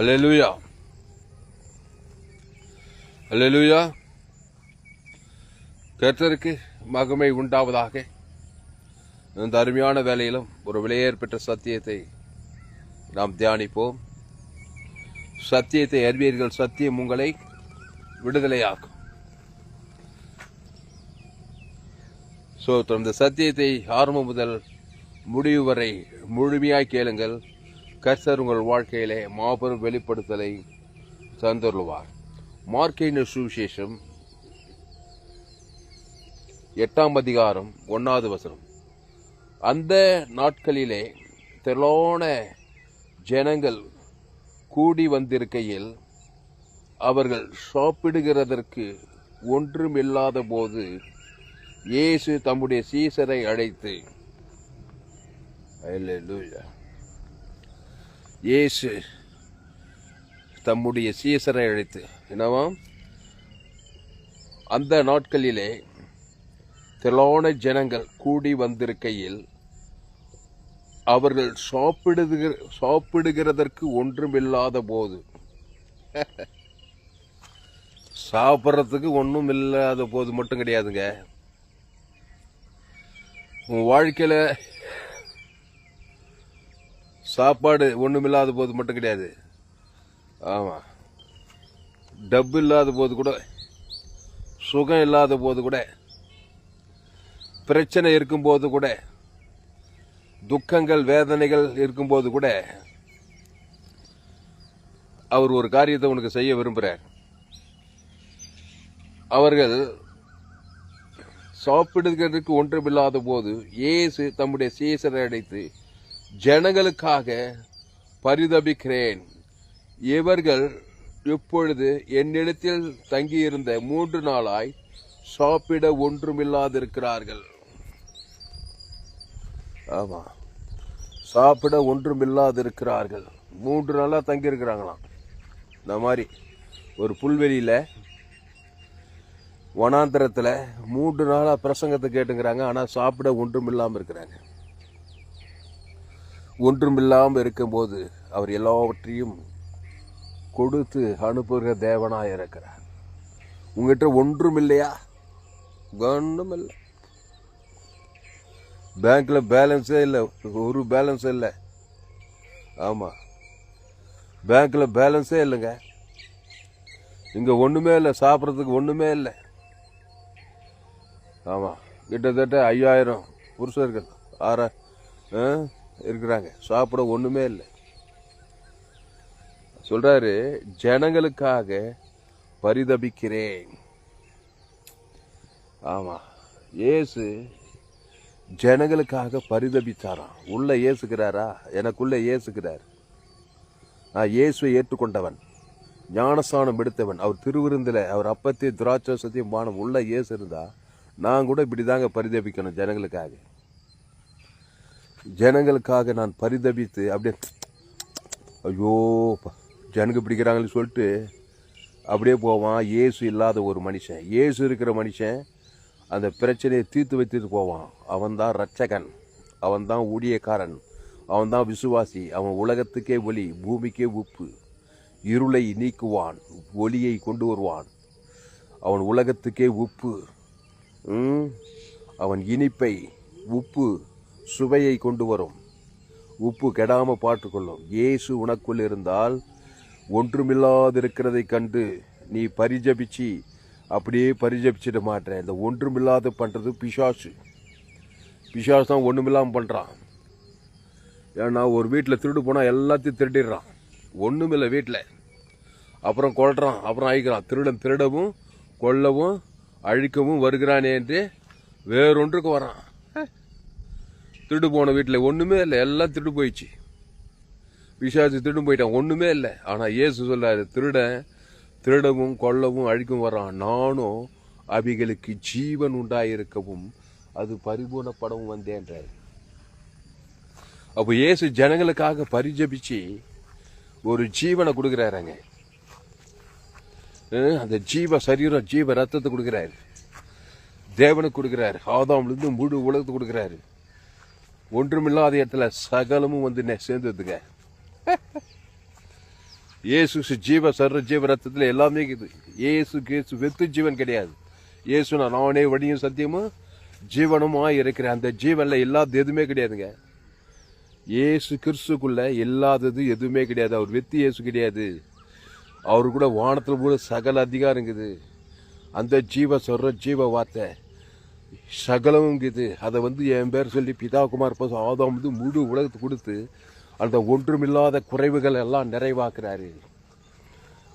அல்லேலூயா அல்லேலூயா கர்த்தருக்கு மகமை உண்டாவதாக. இந்த அருமையான வேலையிலும் ஒரு விலையேற்பெற்ற சத்தியத்தை நாம் தியானிப்போம். சத்தியத்தை அறிவீர்கள். சத்தியம் உங்களை விடுதலையாக்கும். ஸோ இந்த சத்தியத்தை ஆரம்பம் முதல் முடிவு வரை முழுமையாய் கேளுங்கள். கர்சர் உங்கள் வாழ்க்கையிலே மாபெரும் வெளிப்படுத்தலை தந்துள்ளுவார் மார்க்கின் சுவிசேஷம் எட்டாம் அதிகாரம் ஒன்னாவது வசனம் அந்த நாட்களிலே திரளான ஜனங்கள் கூடி வந்திருக்கையில் அவர்கள் சாப்பிடுகிறதற்கு ஒன்றும் இல்லாத போது இயேசு தம்முடைய சீசரை அழைத்து அல்லேலூயா. இயேசு தம்முடைய சீசரை அழைத்து என்னவாம் அந்த நாட்களிலே திரளான ஜனங்கள் கூடி வந்திருக்கையில் அவர்கள் சாப்பிடுகிற சாப்பிடுகிறதற்கு ஒன்றுமில்லாத போது சாப்பிட்றதுக்கு ஒன்றும் இல்லாத போது மட்டும் கிடையாதுங்க. உன் வாழ்க்கையில் சாப்பாடு ஒன்றுமில்லாத போது மட்டும் கிடையாது. ஆமாம் டப்பு இல்லாத போது கூட சுகம் இல்லாத போது கூட பிரச்சனை இருக்கும்போது கூட துக்கங்கள் வேதனைகள் இருக்கும்போது கூட அவர் ஒரு காரியத்தை உனக்கு செய்ய விரும்புகிறார் அவர்கள் சாப்பிடுகிறதுக்கு ஒன்றுமில்லாத போது இயேசு தம்முடைய சீசரை அடைத்து ஜனங்களுக்காக பரிதபிக்கிறேன். இவர்கள் இப்பொழுது என்னிடத்தில் தங்கியிருந்த மூன்று நாளாய் சாப்பிட ஒன்றுமில்லாதிருக்கிறார்கள். ஆமா சாப்பிட ஒன்றுமில்லாதிருக்கிறார்கள். மூன்று நாளாக தங்கியிருக்கிறாங்களாம். இந்த மாதிரி ஒரு புல்வெளியில் வனாந்திரத்தில் மூன்று நாளாக பிரசங்கத்தை கேட்டுங்கிறாங்க ஆனால் சாப்பிட ஒன்றும் இல்லாமல் இருக்கிறாங்க. ஒன்றும் இருக்கும்போது அவர் எல்லாவற்றையும் கொடுத்து அனுப்புகிற தேவனாக இருக்கிறார். உங்ககிட்ட ஒன்றும் இல்லையா ஒன்றும் இல்லை பேங்க்கில் பேலன்ஸே இல்லை. ஒரு பேலன்ஸ் இல்லை. ஆமாம் பேங்க்கில் பேலன்ஸே இல்லைங்க. இங்கே ஒன்றுமே இல்லை. சாப்பிட்றதுக்கு ஒன்றுமே இல்லை. ஆமாம் கிட்டத்தட்ட ஐயாயிரம் புருஷர்கள். ஆற ஆ, இருக்கிறாங்க. சாப்பிட ஒன்றுமே இல்லை. சொல்கிறாரு ஜனங்களுக்காக பரிதபிக்கிறேன். ஆமாம் ஏசு ஜனங்களுக்காக பரிதபித்தாராம். உள்ளே ஏசுகிறாரா? எனக்குள்ளே ஏசுகிறார். நான் இயேசுவை ஏற்றுக்கொண்டவன். ஞானஸ்தானம் எடுத்தவன். அவர் திருவிருந்தில் அவர் அப்பத்தையும் திராட்சத்தையும் பானம் உள்ள இயேசு இருந்தால் நான் கூட இப்படிதாங்க பரிதபிக்கணும் ஜனங்களுக்காக. ஜனங்களுக்காக நான் பரிதபித்து அப்படியே ஐயோ ஜனங்க பிடிக்கிறாங்கன்னு சொல்லிட்டு அப்படியே போவான். இயேசு இல்லாத ஒரு மனுஷன். இயேசு இருக்கிற மனுஷன் அந்த பிரச்சனையை தீர்த்து வைத்துட்டு போவான். அவன்தான் ரட்சகன் அவன்தான் ஊழியக்காரன். அவன்தான் விசுவாசி. அவன் உலகத்துக்கே ஒளி பூமிக்கே உப்பு. இருளை நீக்குவான். ஒளியை கொண்டு வருவான். அவன் உலகத்துக்கே உப்பு. அவன் இனிப்பை உப்பு. சுவையை கொண்டு வரும். உப்பு கெடாமல் பாட்டுக்கொள்ளும் இயேசு உனக்குள் இருந்தால் ஒன்றுமில்லாதிருக்கிறதை கண்டு நீ பரிஜபிச்சு அப்படியே பரிஜபிச்சிட மாட்டேன். இந்த ஒன்றுமில்லாத பண்ணுறது பிசாசு. பிசாசு தான் ஒன்றுமில்லாமல் பண்ணுறான் ஏன்னா ஒரு வீட்டில் திருடு போனால் எல்லாத்தையும் திருடிடுறான். ஒன்றுமில்லை வீட்டில் அப்புறம் கொள்றான் அப்புறம் அழிக்கிறான் திருடன் திருடவும் கொல்லவும் அழிக்கவும் வருகிறானே என்று வேறொன்றுக்கு வரான். திருட்டு போன வீட்டில் ஒன்றுமே இல்லை. எல்லாம் திருட்டு போயிடுச்சு. பிசாசு திருட்டு போயிட்டான். ஒன்றுமே இல்லை. ஆனால் இயேசு சொல்லாரு திருடன் திருடவும் கொல்லவும் அழிக்கும் வர்றான் நானும் அவைகளுக்கு ஜீவன் உண்டாயிருக்கவும் அது பரிபூர்ணப்படவும் வந்தேன்றாரு அப்போ இயேசு ஜனங்களுக்காக பரிஜபிச்சு ஒரு ஜீவனை கொடுக்குறாருங்க அந்த ஜீவ சரீரம் ஜீவ ரத்தத்தை கொடுக்குறாரு. தேவனுக்கு கொடுக்குறாரு. ஆதாம்லேருந்து முழு உலகத்துக்கு கொடுக்குறாரு. ஒன்றுமில்லாத இடத்துல சகலமும் வந்து சேர்ந்ததுங்க. இயேசு ஜீவ சர்வ ஜீவ ரத்தத்தில் எல்லாமே இருக்குது. இயேசு கேசு வெத்து ஜீவன் கிடையாது. இயேசு நான் நானே வழியும் சத்தியமும் ஜீவனமாக இருக்கிறேன். அந்த ஜீவனில் இல்லாத எதுவுமே கிடையாதுங்க. இயேசு கிறிஸ்துக்குள்ள இல்லாதது எதுவுமே கிடையாது. அவர் வெத்தி இயேசு கிடையாது. அவர் கூட வானத்தில் கூட சகல அதிகாரம் இருக்குது. அந்த ஜீவ சொல்கிற ஜீவ வார்த்தை. சகலமும் அதை வந்து என் பேர் சொல்லி பிதாகுமார் பசு ஆதாம் வந்து முழு உலகத்துக்கு கொடுத்து அந்த ஒன்றுமில்லாத குறைவுகள் எல்லாம் நிறைவாக்குறாரு.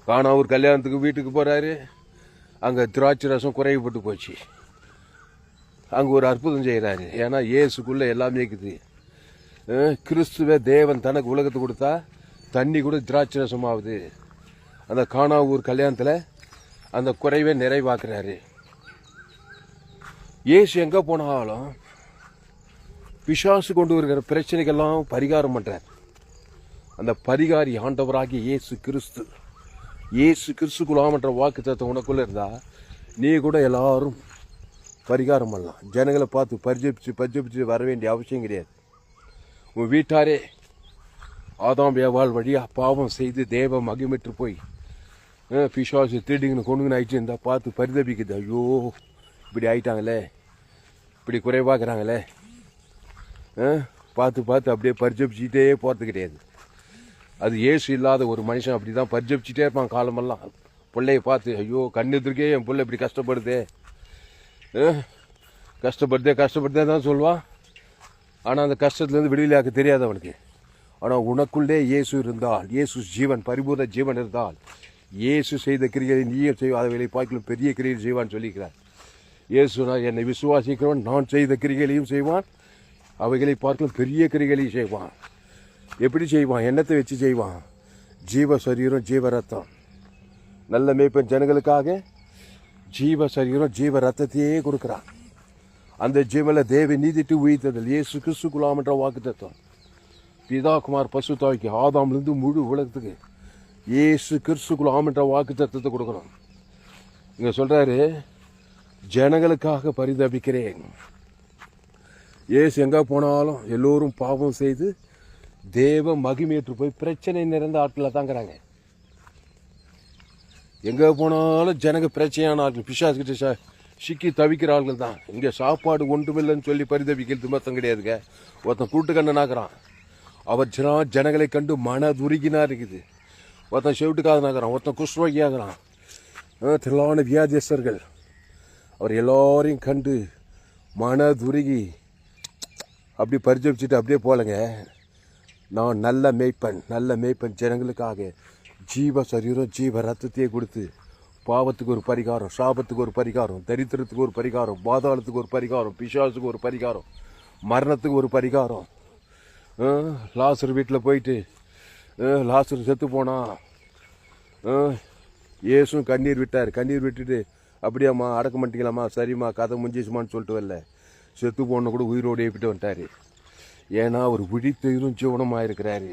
காணா ஒரு கல்யாணத்துக்கு வீட்டுக்கு போகிறாரு அங்கே திராட்சை ரசம் குறைவுபட்டு போச்சு. அங்கே ஒரு அற்புதம் செய்கிறாரு ஏன்னா ஏசுக்குள்ளே எல்லாமே இருக்குது. கிறிஸ்துவ தேவன் தனக்கு உலகத்தை கொடுத்தா தண்ணி கூட திராட்சை ரசம் ஆகுது அந்த காணா ஊர் கல்யாணத்தில் அந்த குறைவை நிறைவாக்குறாரு. இயேசு எங்கே போனாலும் பிசாசு கொண்டு வருகிற பிரச்சனைகள்லாம் பரிகாரம் பண்ணுறார் அந்த பரிகாரி ஆண்டவராகிய இயேசு கிறிஸ்து. இயேசு கிறிஸ்துக்குள்ளாமன்ற வாக்கு தத்துவம் உனக்குள்ளே இருந்தால் நீ கூட எல்லாரும் பரிகாரம் பண்ணலாம். ஜனங்களை பார்த்து பரிஜபிச்சு பரிஜபிச்சு வர வேண்டிய அவசியம் கிடையாது. உன் வீட்டாரே ஆதாம் வியாபால் வழியாக பாவம் செய்து தேவ மகிமிட்டு போய் பிசாசு திருடிங்கன்னு கொண்டுங்கன்னு ஆயிடுச்சு இருந்தால் பார்த்து பரிதபிக்குது. ஐயோ இப்படி ஆயிட்டாங்களே. இப்படி குறைவாக்குறாங்களே. பார்த்து பார்த்து அப்படியே பரிஜபிச்சுட்டே போகிறது கிடையாது. அது ஏசு இல்லாத ஒரு மனுஷன் அப்படி தான் பரிஜபிச்சுட்டே இருப்பான் காலமெல்லாம். பிள்ளையை பார்த்து ஐயோ கண்ணெதிர்க்கே என் பிள்ளை இப்படி கஷ்டப்படுதே. கஷ்டப்படுதே கஷ்டப்படுதே தான் சொல்லுவான் ஆனால் அந்த கஷ்டத்துலேருந்து விடுதலையாக்க தெரியாது அவனுக்கு. ஆனால் உனக்குள்ளே இயேசு இருந்தால் இயேசு ஜீவன் பரிபூர்ண ஜீவன் இருந்தால் இயேசு செய்த கிரிகளை நீயும் செய்வ. அதை பார்க்கலாம் பெரிய கிரிகள் செய்வான்னு சொல்லிக்கிறார். இயேசுனா என்னை விசுவாசிக்கிறவன் நான் செய்த கிரிகளையும் செய்வான். அவைகளை பார்க்கலும் பெரிய கிரிகளையும் செய்வான். எப்படி செய்வான்? எண்ணத்தை வச்சு செய்வான்? ஜீவ சரீரம் ஜீவ ரத்தம். நல்ல மேய்ப்பன் ஜனங்களுக்காக ஜீவ சரீரம் ஜீவ ரத்தத்தையே கொடுக்குறான். அந்த ஜீவல தேவை நீதிட்டு உயிர்த்ததில் இயேசு கிறிஸ்து குலாமன்ற வாக்கு தத்துவம் பிதா குமார் பசு தாய்க்கு ஆதாம்லேருந்து முழு உலகத்துக்கு இயேசு கிறிஸ்து குலாமன்ற வாக்கு தத்துவத்தை கொடுக்குறோம் இங்கே சொல்கிறாரு ஜனங்களுக்காக பரிதபிக்கிறேன். ஏசு எங்க போனாலும் எல்லோரும் பாவம் செய்து தேவ மகிமையற்று போய் பிரச்சனை நிறைந்த ஆட்களில் தாங்கிறாங்க எங்க போனாலும் ஜனங்க பிரச்சனையான ஆட்கள் பிசாஸ் கிட்ட சிக்கி தவிக்கிற ஆட்கள் தான். இங்க சாப்பாடு ஒன்றுமில்லைன்னு சொல்லி பரிதபிக்கிறது மொத்தம் கிடையாதுங்க. ஒருத்தன் கூட்டுக்கண்ணனாகிறான் அவர் ஜன ஜனங்களை கண்டு மன துருகினா இருக்குது. ஒருத்தன் செவிட்டுக்காக நாக்குறான் ஒருத்தன் குஷ்ரோகி ஆகிறான் திரளான வியாதியஸ்தர்கள். அவர் எல்லோரையும் கண்டு மன துருகி அப்படி பரிஜபிச்சுட்டு அப்படியே போலங்க. நான் நல்ல மேய்ப்பன் நல்ல மேய்ப்பன் ஜனங்களுக்காக ஜீவ சரீரம் ஜீவ ரத்தத்தையே கொடுத்து பாவத்துக்கு ஒரு பரிகாரம் சாபத்துக்கு ஒரு பரிகாரம் தரித்திரத்துக்கு ஒரு பரிகாரம் பாதாளத்துக்கு ஒரு பரிகாரம் பிசாசுக்கு ஒரு பரிகாரம் மரணத்துக்கு ஒரு பரிகாரம். லாசர் வீட்டில் போயிட்டு லாசர் செத்து போனான் ஏசும் கண்ணீர் விட்டார். கண்ணீர் விட்டுட்டு அப்படியாம்மா அடக்க மாட்டீங்களாம்மா சரிம்மா கதை முடிஞ்சிச்சுமான்னு சொல்லிட்டு வரல. செத்து போன கூட உயிரோடு ஏப்பிட்டு வந்துட்டாரு. ஏன்னா அவர் விழித்தெயிரும் ஜீவனமாக இருக்கிறாரு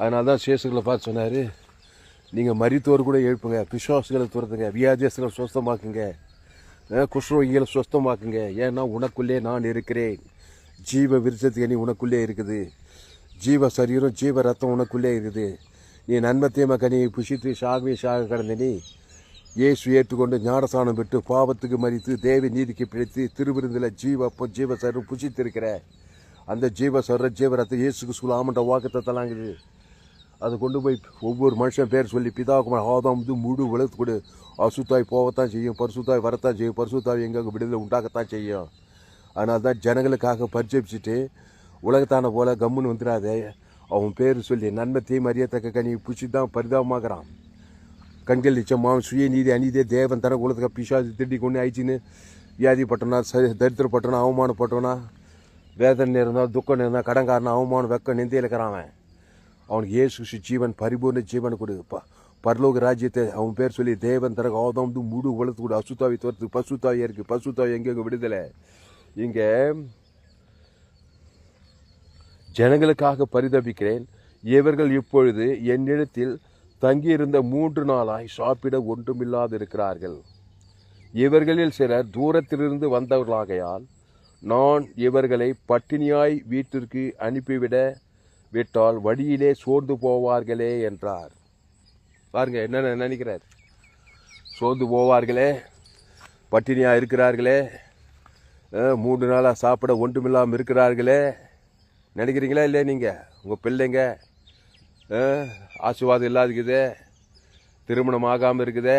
அதனால தான் சேசுகளை பார்த்து சொன்னார் நீங்கள் மறித்தோர் கூட எழுப்புங்க. பிசுவாசிகளை துரத்துங்க. வியாதியஸ்களை சுஸ்தமாக்குங்க. குஷ்ரோகிகளை சுஸ்தமாக்குங்க. ஏன்னா உனக்குள்ளே நான் இருக்கிறேன். ஜீவ விருச்சத்து அணி உனக்குள்ளே இருக்குது. ஜீவ சரீரம் ஜீவ ரத்தம் உனக்குள்ளே இருக்குது. நீ நன்மத்தியம கனி புஷித்து சாகவே சாக கடந்த நீ இயேசு ஏற்றுக்கொண்டு ஞானசானம் பெற்று பாவத்துக்கு மறித்து தேவி நீதிக்கு பிடித்து திருவிருந்தில் ஜீவ அப்போ ஜீவ சரம் புஷித்திருக்கிற அந்த ஜீவ சர ஜீவரத்தை ரத்தம் இயேசுக்கு சொல்லாமன்ற வாக்கத்தை தலாங்குது அதை கொண்டு போய் ஒவ்வொரு மனுஷன் பேர் சொல்லி பிதாகுமார் ஆதாம் இது முழு உலகத்து கொடு. அசுத்தாய் போகத்தான் செய்யும் பரிசுத்தாய் வரத்தான் செய்யும் பரிசுத்தாய் எங்கெங்கே விடுதலை உண்டாகத்தான் செய்யும். அதனால தான் ஜனங்களுக்காக பரிச்சபிச்சுட்டு உலகத்தான போல கம்முன்னு வந்துடாதே அவன் பேர் சொல்லி நன்மை தீ மரியத்தக்க கனி புஷி தான் பரிதாபமாகறான் கண்கள் நிச்சயமாக சுயநீதி அநீதியை தேவன் தன குலத்துக்கு பிசாசு திட்டி கொண்டு ஆயிடுச்சின்னு வியாதிப்பட்டனா சரி தரித்திரப்பட்டனா அவமானப்பட்டவனா வேதனை இருந்தால் துக்கம் இருந்தால் கடன்காரனா அவமானம் வெக்க நிந்தையில் இருக்கிறான் அவன். அவனுக்கு இயேசு ஜீவன் பரிபூர்ண ஜீவன் கொடு ப பரலோக ராஜ்யத்தை அவன் பேர் சொல்லி தேவன் தர ஆதம் வந்து முழு உலகத்து கூட அசுத்தாவி தோர்த்து பசுத்தாவி இருக்கு பசுத்தாவி எங்கெங்க விடுதலை. இங்கே ஜனங்களுக்காக பரிதபிக்கிறேன். இவர்கள் இப்பொழுது என்னிடத்தில் தங்கியிருந்த மூன்று நாளாய் சாப்பிட ஒன்றுமில்லாதிருக்கிறார்கள். இவர்களில் சிலர் தூரத்திலிருந்து வந்தவர்களாகையால் நான் இவர்களை பட்டினியாய் வீட்டிற்கு அனுப்பிவிட விட்டால் வழியிலே சோர்ந்து போவார்களே என்றார். பாருங்க என்னென்ன நினைக்கிறார்? சோர்ந்து போவார்களே பட்டினியாக இருக்கிறார்களே மூன்று நாளாக சாப்பிட ஒன்றுமில்லாமல் இருக்கிறார்களே. நினைக்கிறீங்களா இல்லை நீங்கள் உங்கள் பிள்ளைங்க ஆசீர்வாதம் இல்லாதுக்குதே திருமணம் ஆகாமல் இருக்குது.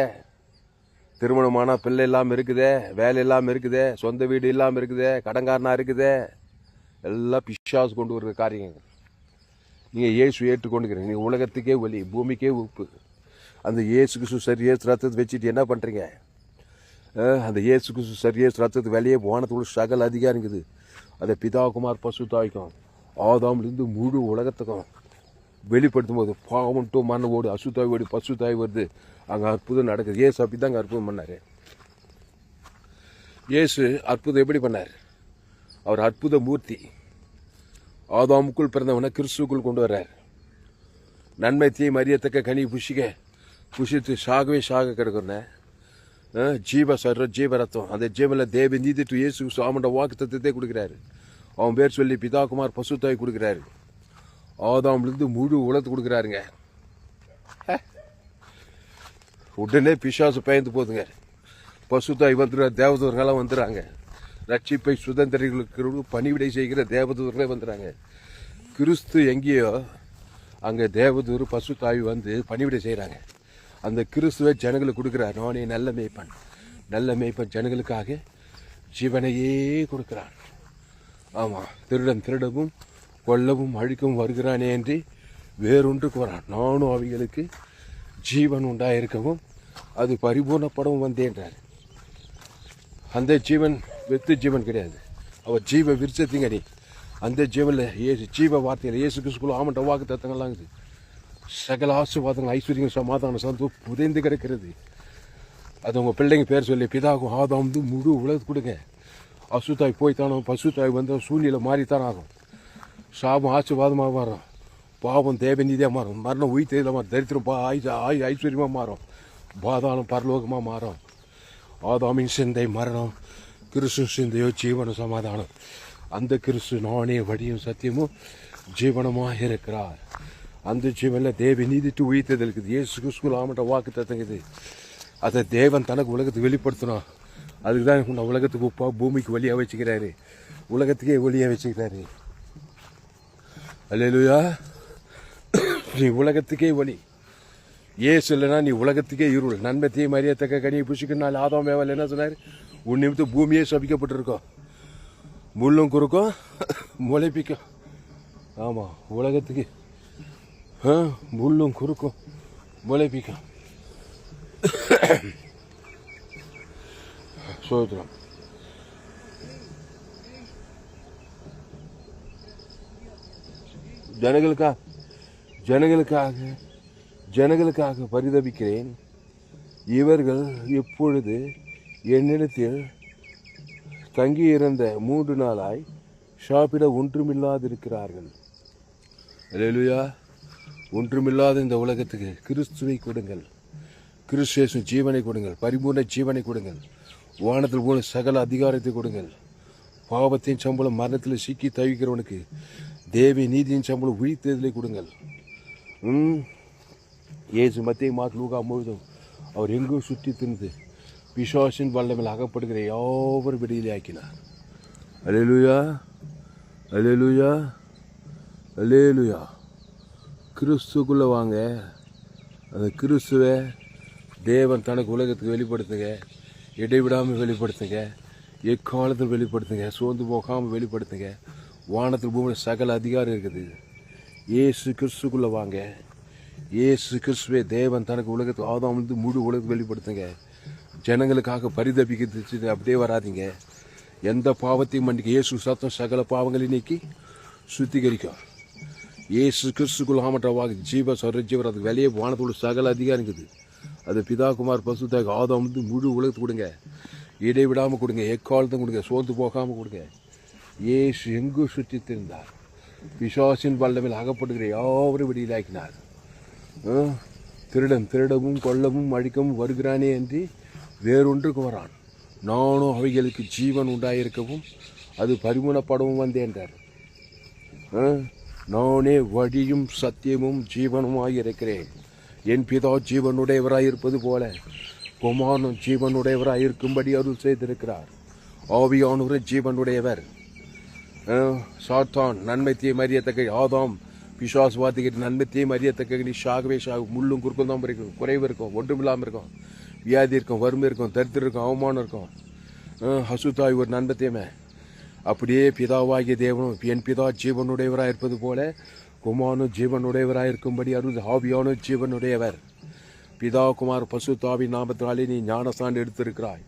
திருமணமானால் பிள்ளை இல்லாமல் இருக்குது. வேலை இல்லாமல் இருக்குது. சொந்த வீடு இல்லாமல் இருக்குது. கடங்காரனாக இருக்குது. எல்லாம் பிஷாஸ் கொண்டு வர்ற காரியங்கள். நீங்கள் இயேசு ஏற்றுக்கொண்டுக்கிறீங்க. நீங்கள் உலகத்துக்கே ஒலி பூமிக்கே உப்பு. அந்த இயேசு கிறிஸ்து சரி ஏசு ரத்தத்தை வச்சுட்டு என்ன பண்ணுறீங்க அந்த இயேசு கிறிஸ்து சரி ஏசு ரத்தத்து வெளியே வானத்துக்குள்ள சகல் அதிகாரம் இருக்குது. அதை பிதாகுமார் பசு தாய்க்கும் ஆதாம்லேருந்து முழு உலகத்துக்கும். வெளிப்படுத்தும் போது பாவம் டு மண்ண ஓடு அசுத்தாய் ஓடு பசுத்தாய் வருது. அங்கே அற்புதம் நடக்குது. ஏசு அப்படி தாங்க அற்புதம் பண்ணார். ஏசு அற்புதம் எப்படி பண்ணார்? அவர் அற்புத மூர்த்தி. ஆதாமுக்குள் பிறந்தவனை கிறிஸ்துக்குள் கொண்டு வர்றார். நன்மை தீ மரியத்தக்க கனி புஷிக்க புஷித்து சாகவே சாக கிடக்குறேன். ஜீவ சர்வ ஜீவ ரத்தம். அந்த ஜீவனில் தேவி நீதிட்டு இயேசு சாமண்ட வாக்கு தத்துவத்தை கொடுக்குறாரு. அவன் பேர் சொல்லி பிதாகுமார் பசுத்தாய் கொடுக்குறாரு. ஆதாம்லேருந்து முழு உலர்த்து கொடுக்குறாருங்க. உடனே பிசாசு பயந்து போதுங்க. பசுத்தாய் வந்துடுற தேவதூர்கள்லாம் வந்துடுறாங்க ரட்சிப்பை சுதந்திரிகளுக்கு பணிவிடை செய்கிற தேவதூர்களே வந்துடுறாங்க கிறிஸ்து எங்கேயோ அங்கே தேவதூர் பசு தாய் வந்து பணிவிடை செய்கிறாங்க அந்த கிறிஸ்துவை ஜனங்களுக்கு கொடுக்குறார். நானே நல்ல மேய்ப்பன். நல்ல மேய்ப்பன் ஜனங்களுக்காக ஜீவனையே கொடுக்குறான். ஆமாம் திருடன் திருடவும் கொல்லவும் அழிக்கவும் வருகிறானே என்று வேறொன்றுக்கு வரான் நானும் அவைகளுக்கு ஜீவன் உண்டாயிருக்கவும் அது பரிபூர்ணப்படவும் வந்தேன்றார் அந்த ஜீவன் வெத்து ஜீவன் கிடையாது. அவர் ஜீவ விருச்சத்திங்கடி அந்த ஜீவனில் ஏசு ஜீவ வார்த்தையில் இயேசு கிறிஸ்துக்குள்ள ஆமண்ட வாக்கு தத்தங்கள்லாம் இருக்குது. சகல ஆசுவாதங்கள் ஐஸ்வர்யம் சமாதானம் சந்தோம் புதைந்து கிடக்கிறது. அது உங்கள் பிள்ளைங்க பேர் சொல்லி பிதாகும் ஆதாம் வந்து முழு உலகத்து கொடுங்க. அசுத்தாய் போய்த்தானோ பசுத்தாய் வந்து சூழ்நிலை மாறித்தான் ஆகும் சாபம் ஆசீர்வாதமாக மாறும் பாவம் தேவநீதியாக மாறும் மரணம் உயிர்த்ததில் மாறும் தரித்திரம் பா ஆய் ஆய் ஐஸ்வர்யமாக மாறும் பாதாளம் பரலோகமாக மாறும் ஆதாமின் சிந்தை மரணம் கிறிஸ்து சிந்தையோ ஜீவன சமாதானம் அந்த கிறிஸ்து நானே வழியும் சத்தியமும் ஜீவனமாக இருக்கிறார் அந்த ஜீவனில் தேவி நீதிட்டு உயிர்த்தது இருக்குது ஏசு கிறிஸ்துக்குள் ஆமட்ட வாக்கு தத்துங்குது அதை தேவன் தனக்கு உலகத்துக்கு வெளிப்படுத்தணும் அதுக்கு தான் உன்னை உலகத்துக்கு உப்பா பூமிக்கு வழியாக வச்சுக்கிறாரு உலகத்துக்கே வழியாக வச்சுக்கிறாரு அலையலுயா நீ உலகத்துக்கே ஒளி. ஏசு இல்லைன்னா நீ உலகத்துக்கே இருள். நன்மை தீ மறியத்தக்க கனியை புஷிக்கணும் ஆதம் மேவல் என்ன சொன்னார்? உன் நிமித்து பூமியே சபிக்கப்பட்டிருக்கோம். முள்ளும் குறுக்கும் முளைப்பிக்கும். ஆமாம் உலகத்துக்கு ஆ, முள்ளும் குறுக்கும் முளைப்பிக்கும். சோதரம் ஜனங்களுக்காக ஜனங்களுக்காக ஜனங்களுக்காக பரிதபிக்கிறேன். இவர்கள் இப்பொழுது என்னிடத்தில் தங்கியிருந்த மூன்று நாளாய் சாப்பிட ஒன்றுமில்லாதிருக்கிறார்கள். அல்லேலூயா ஒன்றுமில்லாத இந்த உலகத்துக்கு கிறிஸ்துவை கொடுங்கள். கிறிஸ்து ஜீவனை கொடுங்கள். பரிபூர்ண ஜீவனை கொடுங்கள். வானத்தில் போன சகல அதிகாரத்தை கொடுங்கள். பாவத்தின் சம்பளம் மரணத்தில் சிக்கி தவிக்கிறவனுக்கு தேவி நீதியின் சம்பளம் உயிர்த்ததிலே கொடுங்கள். ம் மத்திய மாத்து லூகா முழுதும் அவர் எங்கும் சுற்றி தின்று பிசாசின் வல்லமில் அகப்படுகிற யாவர் விடுதலை ஆக்கினார்? அலேலுயா அலேலுயா அலேலுயா கிறிஸ்துக்குள்ளே வாங்க. அந்த கிறிஸ்துவை தேவன் தனக்கு உலகத்துக்கு வெளிப்படுத்துங்க. இடைவிடாமல் வெளிப்படுத்துங்க. எக்காலத்தில் வெளிப்படுத்துங்க. சோர்ந்து போகாமல் வெளிப்படுத்துங்க. வானத்தில் பூமியில் சகல அதிகாரம் இருக்குது. ஏசு கிறிஸ்துக்குள்ளே வாங்க. ஏசு கிறிஸ்துவே தேவன் தனக்கு உலகத்துக்கு ஆதாமிலிருந்து முழு உலகத்துக்கு வெளிப்படுத்துங்க. ஜனங்களுக்காக பரிதபிக்கிறது அப்படியே வராதீங்க. எந்த பாவத்தையும் மன்னிக்க. இயேசு சத்தம் சகல பாவங்களை நீக்கி சுத்திகரிக்கும். ஏசு கிறிஸ்துக்குள் ஆமட்டவாக ஜீவ சொல்ற ஜீவர் அதுக்கு வெளியே வானத்தோட சகல அதிகாரம் இருக்குது. அது பிதாகுமார் பசுத்தாக ஆதாம் வந்து முழு உலகத்துக்கு கொடுங்க. இடைவிடாமல் கொடுங்க. எக்காலத்தும் கொடுங்க. சோர்ந்து போகாமல் கொடுங்க. இயேசு எங்கு சுற்றி திரிந்தார் பிசாசின் வல்லமையில் அகப்படுகிற யாவரும் வெளியிலாக்கினார் ஆ, திருடன் திருடவும் கொல்லவும் அழிக்கவும் வருகிறானே என்று வேறொன்றுக்கு வரான் நானும் அவைகளுக்கு ஜீவன் உண்டாயிருக்கவும் அது பரிமுனப்படவும் வந்தேன்றார் ஆ, நானே வழியும் சத்தியமும் ஜீவனுமாக இருக்கிறேன் என் பிதா ஜீவனுடையவராக இருப்பது போல குமாரனும் ஜீவனுடையவராய் இருக்கும்படி அருள் செய்திருக்கிறார் ஆவியானவரும் ஜீவனுடையவர் சாத்தான் நன்மை தீமை அறியத்தக்க ஆதாம். பிசாசுவாதிக்கிட்டு நன்மை தீமை அறியத்தக்க நீ ஷாகவே ஷாக முள்ளும் குறுக்கும் தான் இருக்கும் குறைவு இருக்கும். ஒன்றும் இல்லாமல் இருக்கும். வியாதி இருக்கும் வறுமை இருக்கும் தரித்திரம் இருக்கும் அவமானம் இருக்கும். ஹசுதாய் ஒரு நன்மை தீமை அப்படியே பிதாவாகிய தேவனும் என் பிதா ஜீவனுடையவராக இருப்பது போல குமாரனும் ஜீவனுடையவராக இருக்கும்படி அருள் ஆவியானும் ஜீவனுடையவர். பிதா குமார் பசுத்தாவின் நாமத்தினாலே நீ ஞானஸ்தான் எடுத்திருக்கிறாய்.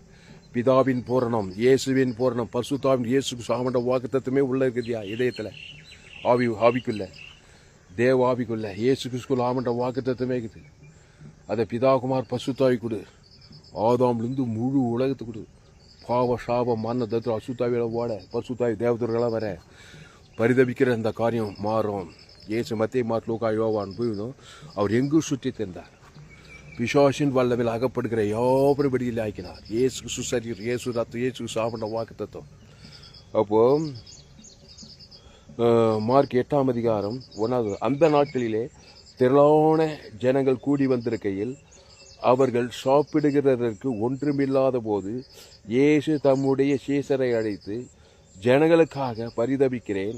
பிதாவின் பூரணம் இயேசுவின் பூரணம் பசுத்தாவின் இயேசுக்கு சாமண்ட வாக்குத்தத்துவமே உள்ள இருக்குதியா இதயத்தில். ஆவி ஆவிக்குள்ள. தேவ ஆவிக்குள்ள. இயேசு கிறிஸ்துக்குள்ள ஆமண்ட வாக்குத்தத்துவமே இருக்குது. அதை பிதா குமார் பசுத்தாவி கொடு. ஆதாம்லேருந்து முழு உலகத்துக்கு கொடு. பாவ சாப மன்ன தத்துவம் அசுத்தாவியில ஓட பசுத்தாவி தேவதர்களாக வர. பரிதபிக்கிற இந்த காரியம் மாறும். இயேசு மத்திய மாத்லூக்கா யோவான் போயிடும் அவர் எங்கும் சுற்றி திரிந்தார்? பிசாசின் வல்லவில் அகப்படுகிற யாவரும் வெளியில் ஆக்கினார் இயேசு சுசரீர் இயேசு ரத்தம் இயேசு சாப்பிட வாக்கு தத்துவம். அப்போ மார்க் எட்டாம் அதிகாரம் ஒன்றாவது அந்த நாட்களிலே திரளான ஜனங்கள் கூடி வந்திருக்கையில் அவர்கள் சாப்பிடுகிறதற்கு ஒன்றுமில்லாத போது இயேசு தம்முடைய சீசரை அழைத்து ஜனங்களுக்காக பரிதபிக்கிறேன்.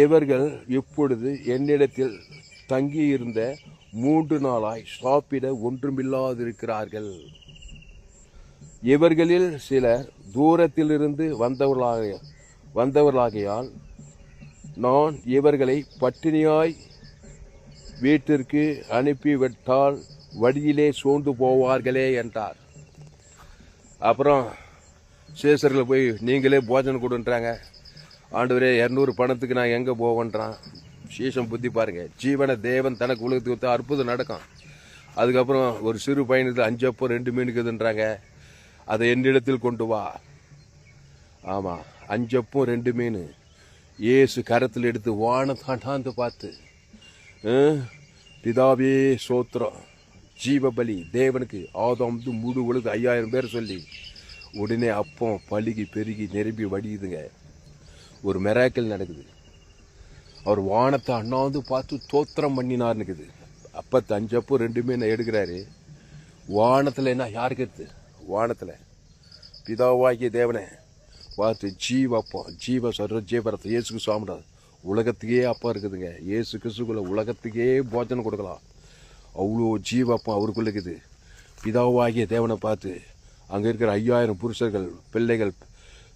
இவர்கள் இப்பொழுது என்னிடத்தில் தங்கியிருந்த மூன்று நாளாய் சாப்பிட ஒன்றுமில்லாதிருக்கிறார்கள். இவர்களில் சிலர் தூரத்திலிருந்து வந்தவர்களாக வந்தவர்களாகையால் நான் இவர்களை பட்டினியாய் வீட்டிற்கு அனுப்பிவிட்டால் வழியிலே சோர்ந்து போவார்களே என்றார். அப்புறம் சேசரில் போய் நீங்களே போஜனம் கொடுன்றாங்க. ஆண்டு இரநூறு பணத்துக்கு நான் எங்கே போவேன்றான்? சீசம் புத்தி பாருங்க. ஜீவன தேவன் தனக்கு உலகத்துக்கு கொடுத்தா அற்புதம் நடக்கும். அதுக்கப்புறம் ஒரு சிறு பயணத்தில் அஞ்சு அப்போ ரெண்டு மீனுக்குதுன்றாங்க அதை என்னிடத்தில் கொண்டு வா. ஆமாம் அஞ்சப்பும் ரெண்டு மீன். ஏசு கரத்தில் எடுத்து வானத்தாண்டாந்து பார்த்து பிதாவே சோத்திரம் ஜீவபலி தேவனுக்கு ஆதாம்து வந்து முழு உலகு ஐயாயிரம் பேர் சொல்லி உடனே அப்பம் பழுகி பெருகி நிரம்பி வடியுதுங்க. ஒரு மெராக்கல் நடக்குது. அவர் வானத்தை அண்ணாந்து பார்த்து தோத்திரம் பண்ணினார்னுக்குது அப்பத்து அஞ்சப்போ ரெண்டுமே நான் எடுக்கிறாரு? வானத்தில் என்ன யாருக்கு எடுத்து? வானத்தில். பிதாவாகிய தேவனே பார்த்து ஜீவப்பம் ஜீவ சொல்ற ஜீவரத்தை இயேசுக்கு சாமிடாது உலகத்துக்கே அப்பா இருக்குதுங்க. இயேசு கிறிஸ்துக்குள்ள உலகத்துக்கே போஜனம் கொடுக்கலாம். அவ்வளோ ஜீவப்பம் அவருக்குள்ள இருக்குது. பிதாவாகிய தேவனை பார்த்து அங்கே இருக்கிற ஐயாயிரம் புருஷர்கள் பிள்ளைகள்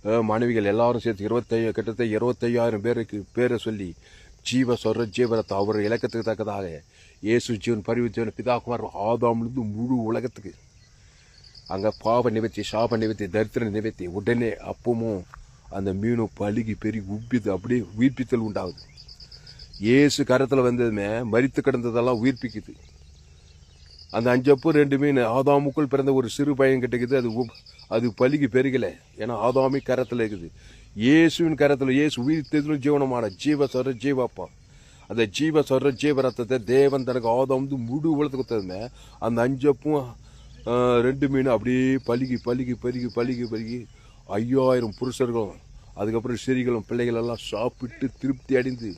மனைவிகள் எல்லாரும் சேர்த்து இருபத்தையோ கிட்டத்தட்ட இருபத்தையாயிரம் பேருக்கு பேரை சொல்லி ஜீவ சொர ஜீவரத்தை அவர் இலக்கத்துக்கு தக்கதாக இயேசு ஜீவன் பரிவித்தவன் பிதாகுமார் ஆதாம்லேருந்து முழு உலகத்துக்கு. அங்கே பாவ நிவர்த்தி சாப நிவர்த்தி தரித்திர நிவர்த்தி உடனே அப்பமும் அந்த மீனும் பழுகி பெருகி உப்பித்து அப்படியே உயிர்ப்பித்தல் உண்டாகுது. இயேசு கரத்தில் வந்ததுமே மரித்து கிடந்ததெல்லாம் உயிர்ப்பிக்குது. அந்த அஞ்சப்பு ரெண்டு மீன் ஆதாமுக்குள் பிறந்த ஒரு சிறு பையன் கிட்டக்குது அது உப்- அது பழுகி பெருகலை. ஏன்னா ஆதாமி கரத்தில் இருக்குது. இயேசுவின் கரத்தில் இயேசு உயிர்த்ததிலும் ஜீவனமான ஜீவ சொல்ற ஜீவப்பா. அந்த ஜீவ சொல்ற ஜீவ ரத்தத்தை தேவன் தனக்கு ஆதாம் வந்து முழு உலகத்துக்கு கொடுத்ததுமே அந்த அஞ்சப்பும் ரெண்டு மீன் அப்படியே பழுகி பழுகி பருகி பழுகி பருகி ஐயாயிரம் புருஷர்களும் அதுக்கப்புறம் சிறிகளும் பிள்ளைகள் எல்லாம் சாப்பிட்டு திருப்தி அடைந்து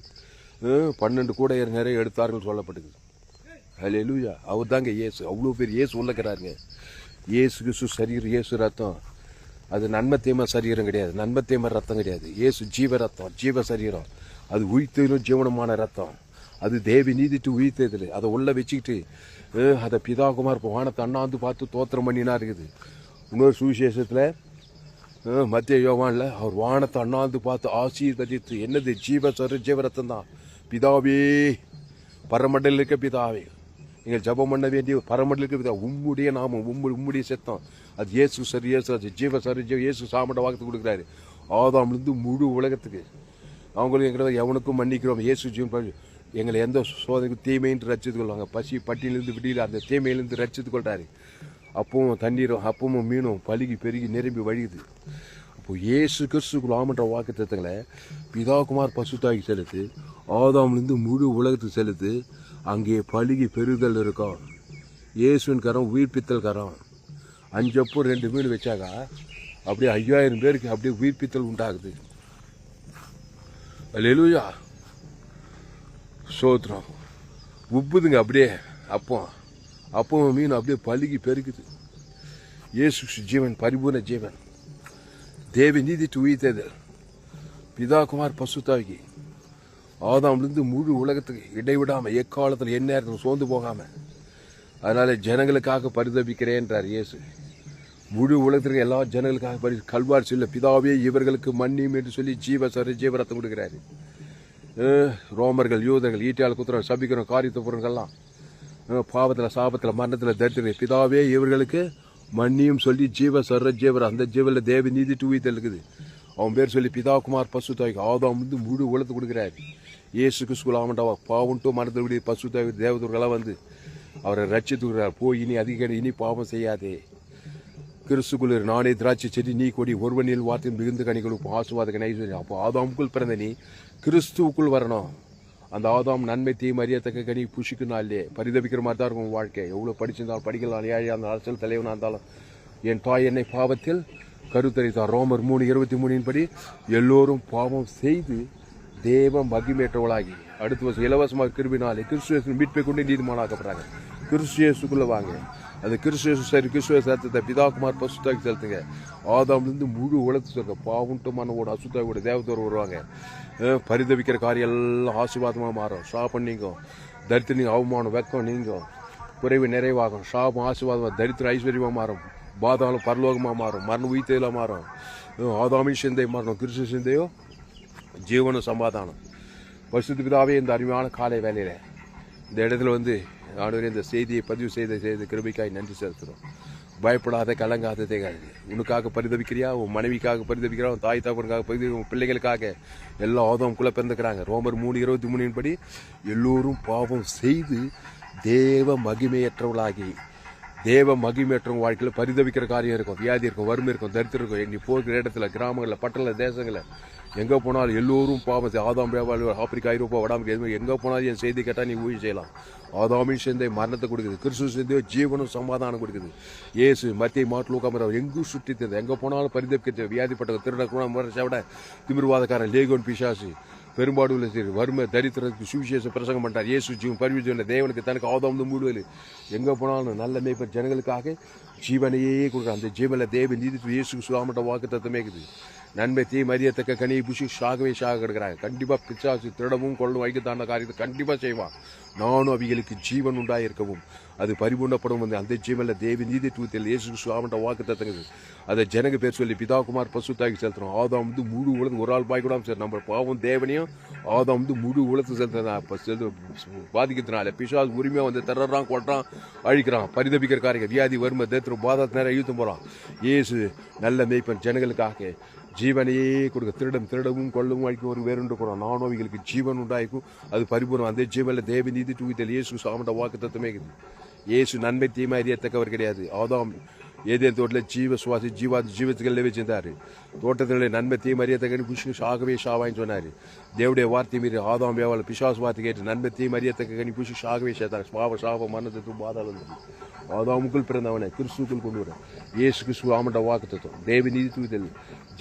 பன்னெண்டு கூட நிறைய எடுத்தார்கள் சொல்லப்பட்டது. ஹalleluya. அவர் தாங்க இயேசு. அவ்வளோ பேர் இயேசு உள்ளக்கிறாருங்க. இயேசு கிறிஸ்து சரீர் இயேசு ரத்தம். அது நன்மை தீமை சரீரம் கிடையாது. நன்மை தீமை ரத்தம் கிடையாது. இயேசு ஜீவ ரத்தம் ஜீவ சரீரம். அது உயிர்த்ததிலும் ஜீவனமான ரத்தம். அது தேவி நீதிட்டு உயிர்த்ததில் அதை உள்ளே வச்சுக்கிட்டு அதை பிதாகுமார் வானத்தை அண்ணாந்து பார்த்து தோத்திரம் பண்ணினா இருக்குது. இன்னொரு சுவிசேஷத்தில் மத்திய யோவான்ல அவர் வானத்தை அண்ணாந்து பார்த்து ஆசீர்வதித்து என்னது? ஜீவ சர ஜீவரத்தம் தான் பிதாவே பரமண்டல இருக்க பிதாவே. நீங்கள் ஜெபம் பண்ண வேண்டிய பரமண்டல உம்முடைய நாமம் உம்மு உம்முடைய சத்தம். அது இயேசு சரி இயேசு அது ஜீவ சரி ஜீவ இயேசு சாமண்ட வாக்கு கொடுக்குறாரு. ஆதாம்லேருந்து முழு உலகத்துக்கு. அவங்களுக்கு எங்களை எவனுக்கும் மன்னிக்கிறோம். இயேசு ஜீவன் எங்களை எந்த சோதனைக்கும் தீமையின்றி ரச்சித்து கொள்வாங்க. பசி பட்டியிலிருந்து விடியில் அந்த தீமையிலிருந்து ரச்சித்து கொள்கிறாரு அப்பவும் தண்ணீரும் அப்பவும் மீனும் பழுகி பெருகி நிரம்பி வழியுது. அப்போ இயேசு கிறிஸ்துக்குள் வாக்கு தத்துவங்களை பிதாகுமார் பசுத்தாகி செலுத்து ஆதாம்லேருந்து முழு உலகத்துக்கு செலுத்து அங்கே பழுகி பெருதல் இருக்கும். இயேசுவின் கரம் உயிர்ப்பித்தல் கரம் அஞ்சப்போ ரெண்டு மீன் வச்சாக்கா அப்படியே ஐயாயிரம் பேருக்கு அப்படியே உயிர்ப்பித்தல் உண்டாகுது. லெலுயா சோத்திரம். உப்புதுங்க அப்படியே அப்போ அப்போ மீன் அப்படியே பழுகி பெருக்குது இயேசு ஜீவன் பரிபூர்ண ஜீவன். தேவி நீதிட்டு உயிர்த்தது பிதா குமார் பசுத்தாகி ஆதாம்லேருந்து முழு உலகத்துக்கு இடைவிடாமல் எக்காலத்தில் எந்நேரத்தில் சோர்ந்து போகாமல் அதனால் ஜனங்களுக்காக பரிதபிக்கிறேன்றார் இயேசு. முழு உலகத்திற்கு எல்லா ஜனங்களுக்காக பரி கல்வார் சொல்ல பிதாவே இவர்களுக்கு மன்னியும் என்று சொல்லி ஜீவ சரி ஜீவரத்தம் கொடுக்கிறாரு. ரோமர்கள் யூதர்கள் ஈட்டியால் குத்துறோம் சபிக்கிறோம் காரியத்தை போறவங்கெல்லாம் பாவத்தில் சாபத்தில் மரணத்தில் தரித்திரம் பிதாவே இவர்களுக்கு மன்னியும் சொல்லி ஜீவ சர்ற ஜீவர் அந்த ஜீவனில் தேவ நீதி டூ இருக்குது அவன் பேர் சொல்லி பிதா குமார் பசு தாய்க்கு ஆதாம் வந்து முழு உலகத்து கொடுக்குறாரு. இயேசு கிறிஸ்துக்குள்ள ஆமண்டவா பாவன்ட்டு மரணத்தில் பசு தாய் தேவதூர்களாக வந்து அவரை ரட்சித்துக்கிறார் போய் இனி அதிக இனி பாவம் செய்யாதே. கிறிஸ்துக்குள் நானே திராட்சை செடி நீ கொடி ஒருவனில் வார்த்தை மிகுந்த கனிகளும் ஆசுவாத நைஸ்வரி அப்போ ஆதாமுக்குள் பிறந்த நீ கிறிஸ்துவுக்குள் வரணும். அந்த ஆதாம் நன்மை தீம் அறியத்தக்க கனி புஷிக்குனாலே பரிதவிக்கிற பரிதபிக்கிற மாதிரி தான் இருக்கும் வாழ்க்கை. எவ்வளோ படிச்சிருந்தாலும் படிக்கலாம். ஏழையாக அந்த அரசியல் தலைவனாக இருந்தாலும் என் தாய் என்னை பாவத்தில் கருத்தரித்தார் ரோமர் மூணு இருபத்தி மூணின் படி எல்லோரும் பாவம் செய்து தேவம் மகிமேற்றவளாகி அடுத்த வருஷம் இலவசமாக கிருபினாலே கிறிஸ்துவேசன் மீட்பை கொண்டு நீதிமானாக்கப்படுறாங்க. கிறிஸ்துவேசுக்குள்ளே வாங்க. அந்த கிறிஸ்துவேசு சரி கிறிஸ்துவ சேர்த்தத்தை பிதாகுமார் பசுத்தாக்கி செலுத்துங்க. ஆதாம்லேருந்து முழு உலகத்து சொல்லுங்க. பாவுண்டமானவோட அசுத்தாவோட தேவத்தோர் வருவாங்க பரிதவிக்கிற காரியம் எல்லாம் ஆசீர்வாதமாக மாறும். சாபம் நீங்கும். தரித்திரம் அவமானம் வெக்கம் நீங்கும். குறைவு நிறைவாகும். சாபம் ஆசீர்வாதமாக தரித்திரம் ஐஸ்வர்யமாக மாறும். பாதாளம் பரலோகமாக மாறும். மரண உயிர்த்தையில் மாறும். ஆதாமி சிந்தை மாறணும். கிறிஸ்து சிந்தையோ? ஜீவன சமாதானம். பரிசுத்த பிதாவே இந்த அருமையான காலை வேலையில் இந்த இடத்துல வந்து ஆண்டவரே இந்த செய்தியை பதிவு செய்த செய்த கிருபிக்காய் நன்றி செலுத்துகிறோம். பயப்படாத கலங்காத தேகாது உனக்காக பரிதவிக்கிறியா உன் மனைவிக்காக பரிதவிக்கிறா உன் தாய் தகப்பனுக்காக பரிதவி உன் பிள்ளைகளுக்காக எல்லா ஆதம்குள்ளே பிறந்துக்கிறாங்க ரோமர் மூணு இருபத்தி மூணின்படி எல்லோரும் பாவம் செய்து தேவ மகிமையற்றவளாகி தேவ மகிமேற்றம் வாழ்க்கையில் பரிதவிக்கிற காரியம் இருக்கும் வியாதி இருக்கும் வறுமை இருக்கும் தரித்திரம் இருக்கும். நீ போகிற இடத்துல கிராமங்களில் பட்டண தேசங்களில் எங்கே போனாலும் எல்லோரும் பாவம் ஆதாம் வியாபாரி ஆப்பிரிக்கா ஐரோப்பா வடாமல் எதுவுமே எங்கே போனாலும் என் செய்தி கேட்டால் நீ ஊழி செய்யலாம். ஆதாமின் சேர்ந்தே மரணத்தை கொடுக்குது கிறிஸ்து சேர்ந்தோ ஜீவனும் சமாதானம் கொடுக்குது. இயேசு மத்திய மாட்டு லோகாமரம் எங்கும் சுற்றி தந்தது எங்கே போனாலும் பரிதவிக்கிறது வியாதிப்பட்ட திருடக்கூட குணம் முறை விட திமிர்வாதக்காரன் லேகோன் பிசாசு. பெரும்பாடுள்ள சரி வறுமை தரித்திரத்துக்கு சுவிசேஷ பிரசங்கம் பண்ணார் இயேசு ஜீவன் பரிவிஜன தேவனுக்கு தனக்கு ஆதாம் மூடுவது எங்கே போனாலும் நல்ல மேய்ப்பர் ஜனங்களுக்காக ஜீவனையே கொடுக்குறான் அந்த ஜீவனில் தேவ நீதித்து இயேசு சுவாமட்ட வாக்கு தத்துவமே இருக்குது. நன்மை தீ மரியத்தக்க கனியை புஷி ஷாகவே ஷாக கிடக்கிறாங்க கண்டிப்பாக பிச்சாசு திருடவும் கொள்ளும் வைக்கத்தான காரியத்தை கண்டிப்பாக செய்வான். நானும் அவைகளுக்கு ஜீவன் உண்டாயிருக்கவும். அது பரிபூர்ணப்படும் வந்து அந்த ஜீவனில் தேவி நீதி தூத்தில் இயேசு சுவாமட்ட வாக்கு தத்துங்குது அதை ஜனங்க பேர் சொல்லி பிதாகுமார் பசு பசுத்தாக்கி செலுத்துறோம். ஆதாம் வந்து முழு உலகம் ஒரு ஆள் பாய் கூட சரி நம்ம பாவம் தேவனையும் ஆதாம் வந்து முழு உலகத்து செலுத்துறா இப்போ செலுத்து பாதிக்கிறதுனால பிசாஸ் உரிமையாக வந்து தர்றான் கொட்டுறான் அழிக்கிறான். பரிதபிக்கிற காரியம் வியாதி வறுமை தேத்திரம் பாதத்து நேரம் இழுத்து போகிறான் இயேசு நல்ல மேய்ப்பன் ஜனங்களுக்காக ஜீவனையே கொடுக்க திருடம் திருடவும் கொள்ளவும் வாழ்க்கை ஒரு வேறுண்டு கூட. நானோவிகளுக்கு ஜீவன் உண்டாயிருக்கும் அது பரிபூர்ணம். அந்த ஜீவனில் தேவி நீதி தூவித்தல் இயேசு சாமண்ட வாக்கு தத்துவமே இயேசு நன்மை தீமை அறியத்தக்கவர் கிடையாது. ஆதாம் ஏதேன் தோட்டத்தில் ஜீவ சுவாசி ஜீவா ஜீவத்துக்கள் வச்சிருந்தார் தோட்டத்தில் நன்மை தீ அறியத்தக்கன்னு புஷ்கு சாகவே ஷாவான்னு சொன்னார். தேவடைய வார்த்தை மீறி ஆதாம் வேவால் பிசாஸ் வார்த்தை கேட்டு நன்மை தீ அறியத்தக்க கனி புஷ்கு சாகவே சேர்த்தார். பாவ சாப மரணத்தை பாதாளம் ஆதாமுக்குள் பிறந்தவனை கிறிஸ்துக்குள் கொண்டு வர இயேசு கிறிஸ்து ஆமண்ட வாக்கு தத்துவம் தேவி நீதி தூவித்தல்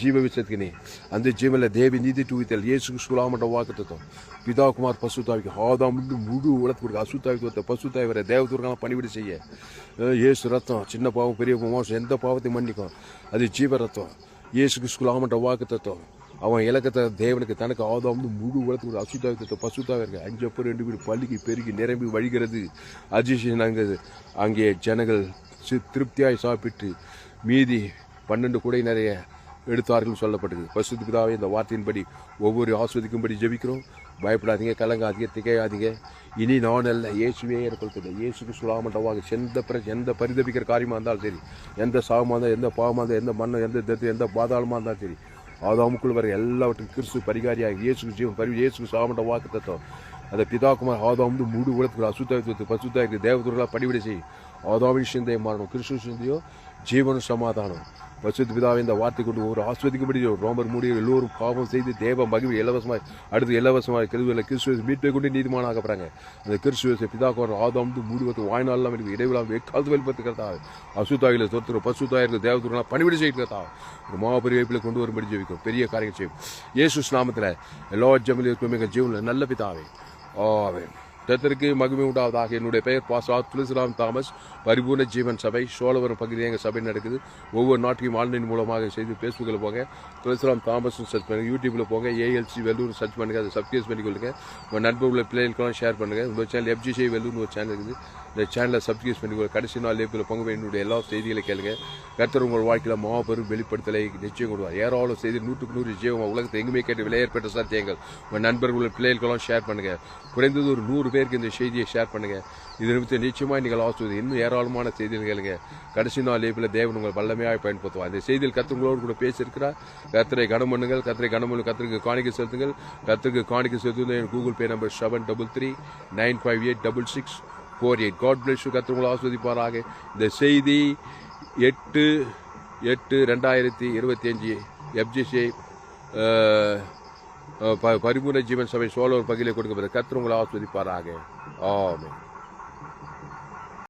ಜೀವ ವಿಸರ್ಜನೆ ಅಂದ್ರೆ ಜೀವನ ದೇವಿ ನೀತಿ ಟೂವಿತಲ್ ಯೇಸು ಸುಲಾಮಟ ವಾಕತತ್ವ பிதா குமார் பசுத்தாவிக்கு ஆதாம் வந்து முழு உலகத்து கொடுக்க அசுத்தாவிக்கு ஒருத்த பசுத்தாவி வர தேவதூர்கெல்லாம் பணிவிட செய்ய அஹ் இயேசு ரத்தம் சின்ன பாவம் பெரிய மோசம் எந்த பாவத்தையும் மன்னிக்கும் அது ஜீவ ரத்தம் இயேசு கிறிஸ்துலாமட்ட வாக்கு தத்துவம் அவன் இலக்கத்தை தேவனுக்கு தனக்கு ஆதாம் வந்து முழு உலகத்துக்கு அசுத்தாவி தத்துவம் பசுத்தாவி இருக்கு. அஞ்சு அப்போ ரெண்டு வீடு பள்ளிக்கு பெருகி நிரம்பி வழிகிறது. அஜிஷன் அங்கே அங்கே ஜனங்கள் சி- திருப்தியாய் சாப்பிட்டு மீதி பன்னெண்டு கூடை நிறைய எடுத்தார்கள் சொல்லப்பட்டது. பசுத்துக்குதாவே இந்த வார்த்தையின்படி ஒவ்வொரு ஆஸ்வதிக்கும்படி ஜெபிக்கிறோம். பயப்படாதீங்க கலங்காதீங்க திகையாதீங்க. இனி நான் அல்ல இயேசுவே ஏற்படுத்தல இயேசுக்கு சுலாமண்டவாக எந்த பிர எந்த பரிதபிக்கிற காரியமாக இருந்தாலும் சரி எந்த சாபமாக இருந்தால் எந்த பாவமாக இருந்தால் எந்த மண்ணம் எந்த தத்து எந்த பாதாளமாக இருந்தாலும் சரி ஆதாமுக்குள் வர எல்லாவற்றுக்கும் கிறிஸ்து பரிகாரியாக இயேசுக்கு ஜீவன் பரி இயேசுக்கு சாமண்ட வாக்கு தத்துவம் அந்த பிதாக்குமார் ஆதாம் வந்து முழு உலகத்துக்கு அசுத்தாயத்துவத்து பசுத்தாய்க்கு தேவதூர்களாக படிவிட செய். ஆதாவின் சிந்தையை மாறணும் கிறிஸ்து சிந்தையோ ஜீவனும் சமாதானம். பசுத்த பிதாவை இந்த வார்த்தை கொண்டு ஒரு ஆஸ்வதிக்கும்படி ரோமர் மூடி எல்லோரும் பாவம் செய்து தேவ மகிழ்வு இலவசமாய் அடுத்து இலவசமாக கிறிஸ்துவில் கிறிஸ்துவ மீட்டை கொண்டு நீதிமான ஆகப்படுறாங்க அந்த கிறிஸ்துவ பிதாக்குவார் ஆதாம் வந்து மூடுவது வாய்நாளெல்லாம் எனக்கு இடைவிழாம் வெக்காது வெளிப்படுத்துக்கிறதா அசுத்தாயில தொத்துரு பசுத்தாயிருக்கு தேவதூரெல்லாம் பணிவிட செய்கிறதா ஒரு மாபெரிய வைப்பில் கொண்டு வரும்படி ஜெயிக்கும் பெரிய காரியம் செய்யும் இயேசு நாமத்தில் எல்லா ஜமிலும் இருக்கும் மிக ஜீவனில் நல்ல பிதாவே. ஆவே கர்த்தருக்கு மகிமை உண்டாவதாக. என்னுடைய பெயர் பாசா துளசிராம் தாமஸ். பரிபூர்ண ஜீவன் சபை சோழவரம் பகுதியில் எங்கள் சபை நடக்குது. ஒவ்வொரு நாட்டையும் ஆன்லைன் மூலமாக செய்து ஃபேஸ்புக்கில் போங்க. துளசிராம் தாமஸ் சர்ச் பண்ணுங்கள் யூடியூப்பில் போங்க. ஏஎல்சி வெல்லூர் சர்ச் பண்ணுங்கள் அதை சப்ஸ்கிரைப் பண்ணிக்கொள்ளுங்க. உங்கள் நண்பர்களை பிள்ளைகளுக்கெல்லாம் ஷேர் பண்ணுங்கள் உங்கள் சேனல் எஃப்ஜிசி வெல்லூர்னு ஒரு சேனல் இருக்குது. இந்த சேனலை சப்ஸ்கிரைப் பண்ணி கடைசி நாள் லேப்பில் பொங்க என்னுடைய எல்லா செய்திகளை கேளுங்க. கர்த்தர் உங்கள் வாழ்க்கையில் மாபெரும் வெளிப்படுத்தலை நிச்சயம் கொடுவார் ஏராளம் செய்தி நூற்றுக்கு நூறு ஜீவம் உலகத்தை எங்குமே கேட்டு விலையேற்பட்ட சாத்தியங்கள். உங்கள் நண்பர்கள் பிள்ளைகளுக்கெல்லாம் ஷேர் பண்ணுங்கள் குறைந்தது ஒரு நூறு பேருக்கு இந்த செய்தியை ஷேர் பண்ணுங்க. இது நிமித்தம் நிச்சயமாக நீங்கள் ஆசுவது இன்னும் ஏராளமான செய்திகள் கேளுங்க. கடைசி நாள் லேப்பில் தேவன் உங்கள் வல்லமையாக பயன்படுத்துவார். இந்த செய்தியில் கத்துங்களோடு கூட பேசியிருக்கிறார். கத்திரை கனம் பண்ணுங்கள். கத்தரை கனம் பண்ணு கத்திற்கு காணிக்கை செலுத்துங்கள். கத்திரிக்கு காணிக்க செலுத்துங்கள் என் Google Pay number seven double three nine five eight double six four eight God bless கத்திரங்களை ஆஸ்வதிப்பாராக இந்த செய்தி எட்டு எட்டு ரெண்டாயிரத்தி இருபத்தி அஞ்சு எஃப்ஜிசி பரிபூர்ண ஜீவன் சபை சோழர் பகுதியில் கொடுக்கப்பட்ட கத்திரங்களை ஆஸ்வதிப்பாராக. ஆமாம்